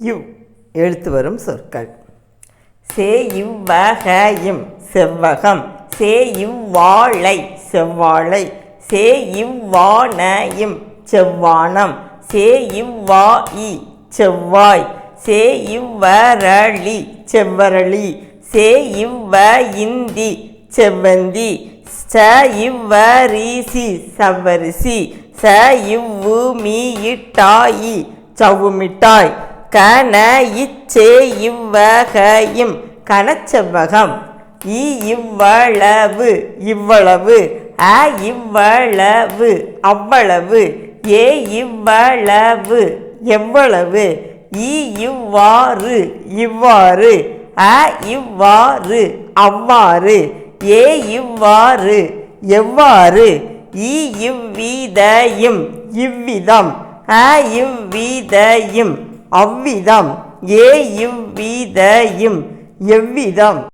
இவ். எழுத்து வரும் சொற்கள். சே இவ்வகையும் செவ்வகம். சே இவ்வாழை செவ்வாழை. சே இவ்வானையும் செவ்வானம். சே இவ்வா இ செவ்வாய். சே இவ்வரளி செவ்வரளி. சே இவ்வ இந்தி செவ்வந்தி. ச இவ்வரிசி சவ்வரிசி. ச இவ்வு இட்டாயி சவ்வுமிட்டாய். கன இச்சே இவ்வக இம் கனச்செவ்வகம். இ இவ்வளவு இவ்வளவு அ இவ்வளவு அவ்வளவு ஏ இவ்வளவு எவ்வளவு இ இவ்வாறு இவ்வாறு அ இவ்வாறு அவ்வாறு ஏ இவ்வாறு எவ்வாறு இ இவ்விதையும் இவ்விதம் அ இவ்விதையும் அவ்விதம் ஏ இவ்வித இம் எவ்விதம்?